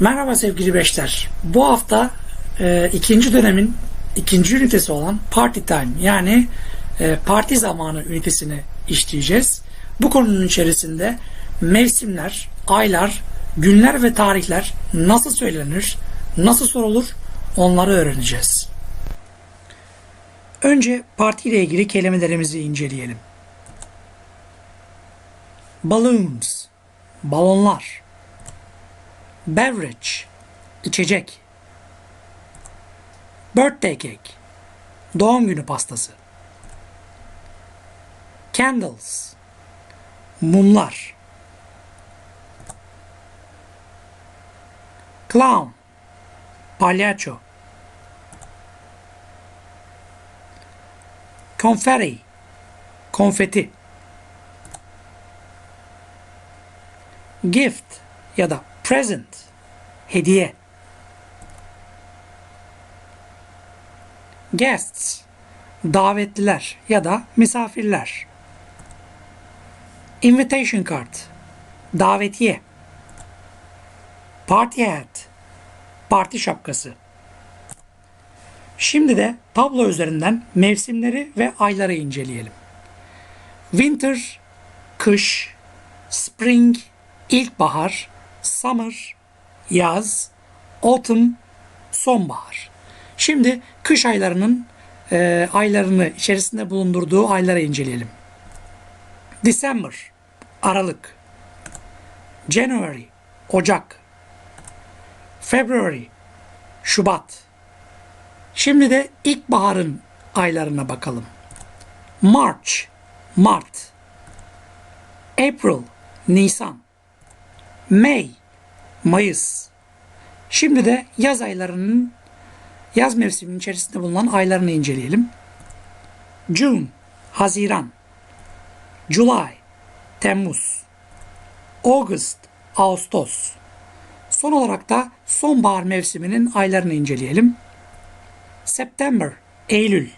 Merhaba sevgili beşler. Bu hafta e, ikinci dönemin ikinci ünitesi olan Party Time yani e, parti zamanı ünitesini işleyeceğiz. Bu konunun içerisinde mevsimler, aylar, günler ve tarihler nasıl söylenir, nasıl sorulur onları öğreneceğiz. Önce parti ile ilgili kelimelerimizi inceleyelim. Balloons, balonlar. Beverage, içecek. Birthday cake, doğum günü pastası. Candles, mumlar. Clown, palyaço. Confetti, konfeti. Gift ya da present, hediye. Guests, davetliler ya da misafirler. Invitation card, davetiye. Party hat, parti şapkası. Şimdi de tablo üzerinden mevsimleri ve ayları inceleyelim. Winter, kış, spring, ilkbahar, summer, yaz, autumn, sonbahar. Şimdi kış aylarının e, aylarını içerisinde bulundurduğu ayları inceleyelim. December, Aralık. January, Ocak. February, Şubat. Şimdi de ilkbaharın aylarına bakalım. March, Mart. April, Nisan. May, Mayıs. Şimdi de yaz aylarının yaz mevsiminin içerisinde bulunan aylarını inceleyelim. June, Haziran. July, Temmuz. August, Ağustos. Son olarak da sonbahar mevsiminin aylarını inceleyelim. September, Eylül.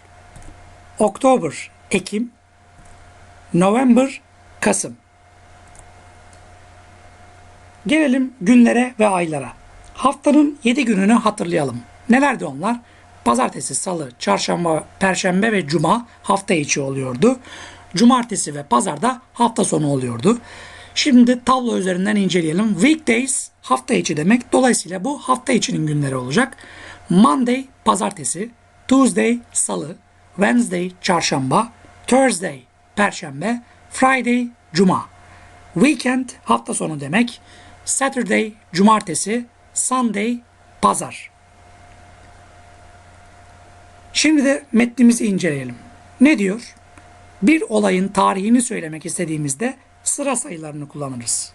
Oktober, Ekim. November, Kasım. Gelelim günlere ve aylara. Haftanın 7 gününü hatırlayalım. Nelerdi onlar? Pazartesi, salı, çarşamba, perşembe ve cuma hafta içi oluyordu. Cumartesi ve pazar da hafta sonu oluyordu. Şimdi tablo üzerinden inceleyelim. Weekdays hafta içi demek. Dolayısıyla bu hafta içinin günleri olacak. Monday pazartesi, Tuesday salı, Wednesday çarşamba, Thursday perşembe, Friday cuma. Weekend hafta sonu demek. Saturday cumartesi, Sunday pazar. Şimdi de metnimizi inceleyelim. Ne diyor? Bir olayın tarihini söylemek istediğimizde sıra sayılarını kullanırız.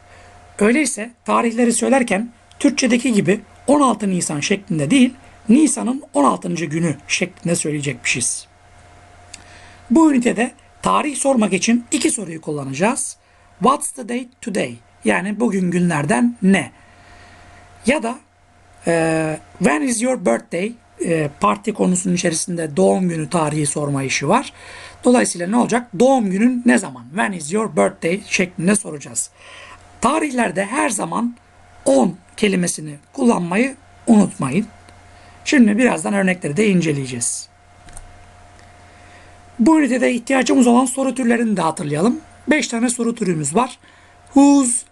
Öyleyse tarihleri söylerken Türkçedeki gibi 16 Nisan şeklinde değil, Nisan'ın 16. günü şeklinde söyleyecekmişiz. Bu ünitede tarih sormak için iki soruyu kullanacağız. What's the date today? Yani bugün günlerden ne? Ya da e, when is your birthday? E, parti konusunun içerisinde doğum günü tarihi sorma işi var. Dolayısıyla ne olacak? Doğum günün ne zaman? When is your birthday şeklinde soracağız. Tarihlerde her zaman 10 kelimesini kullanmayı unutmayın. Şimdi birazdan örnekleri de inceleyeceğiz. Bu ünitede ihtiyacımız olan soru türlerini de hatırlayalım. 5 tane soru türümüz var. Whose,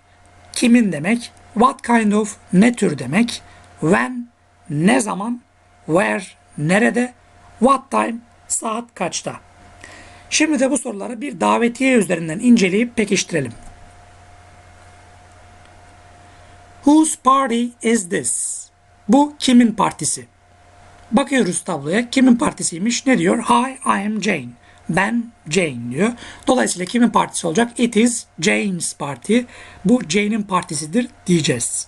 kimin demek, what kind of, ne tür demek, when, ne zaman, where, nerede, what time, saat kaçta. Şimdi de bu soruları bir davetiye üzerinden inceleyip pekiştirelim. Whose party is this? Bu kimin partisi? Bakıyoruz tabloya. Kimin partisiymiş? Ne diyor? Hi, I am Jane. Ben Jane diyor. Dolayısıyla kimin partisi olacak? It is Jane's party. Bu Jane'in partisidir diyeceğiz.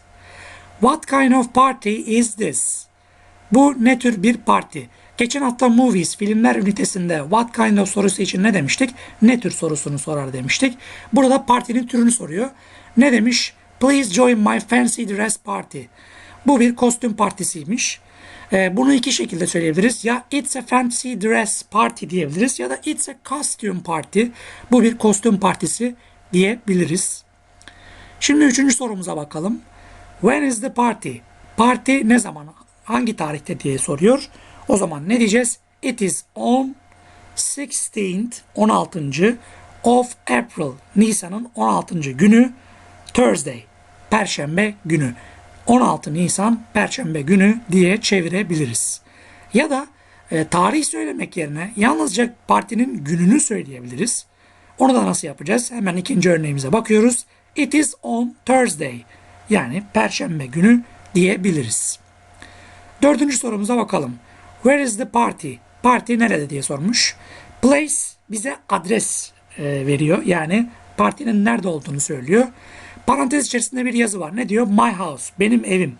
What kind of party is this? Bu ne tür bir parti? Geçen hafta movies, filmler ünitesinde what kind of sorusu için ne demiştik? Ne tür sorusunu sorar demiştik. Burada partinin türünü soruyor. Ne demiş? Please join my fancy dress party. Bu bir kostüm partisiymiş. Ee, bunu iki şekilde söyleyebiliriz. Ya it's a fancy dress party diyebiliriz ya da it's a costume party. Bu bir kostüm partisi diyebiliriz. Şimdi üçüncü sorumuza bakalım. When is the party? Parti ne zaman, hangi tarihte diye soruyor. O zaman ne diyeceğiz? It is on 16th, 16. of April, Nisan'ın 16. günü, Thursday, Perşembe günü. 16 Nisan Perşembe günü diye çevirebiliriz. Ya da e, tarih söylemek yerine yalnızca partinin gününü söyleyebiliriz. Onu da nasıl yapacağız? Hemen ikinci örneğimize bakıyoruz. It is on Thursday. Yani Perşembe günü diyebiliriz. Dördüncü sorumuza bakalım. Where is the party? Parti nerede diye sormuş. Place bize adres e, veriyor. Yani partinin nerede olduğunu söylüyor. Parantez içerisinde bir yazı var. Ne diyor? My house. Benim evim.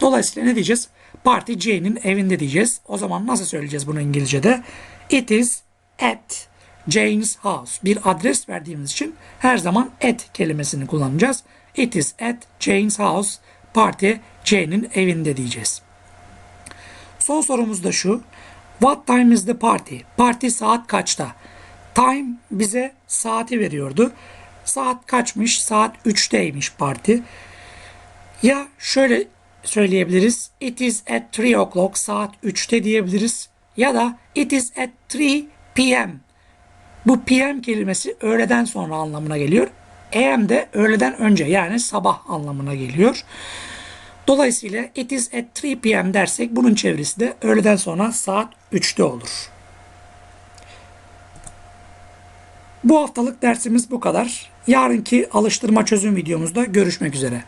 Dolayısıyla ne diyeceğiz? Parti Jane'in evinde diyeceğiz. O zaman nasıl söyleyeceğiz bunu İngilizce'de? It is at Jane's house. Bir adres verdiğimiz için her zaman at kelimesini kullanacağız. It is at Jane's house. Parti Jane'in evinde diyeceğiz. Son sorumuz da şu. What time is the party? Parti saat kaçta? Time bize saati veriyordu. Saat kaçmış? Saat 3'teymiş parti. Ya şöyle söyleyebiliriz. It is at 3 o'clock. Saat 3'te diyebiliriz. Ya da it is at 3 p.m. Bu p.m. kelimesi öğleden sonra anlamına geliyor. AM de öğleden önce yani sabah anlamına geliyor. Dolayısıyla it is at 3 p.m. dersek bunun çevirisi de öğleden sonra saat 3'te olur. Bu haftalık dersimiz bu kadar. Yarınki alıştırma çözüm videomuzda görüşmek üzere.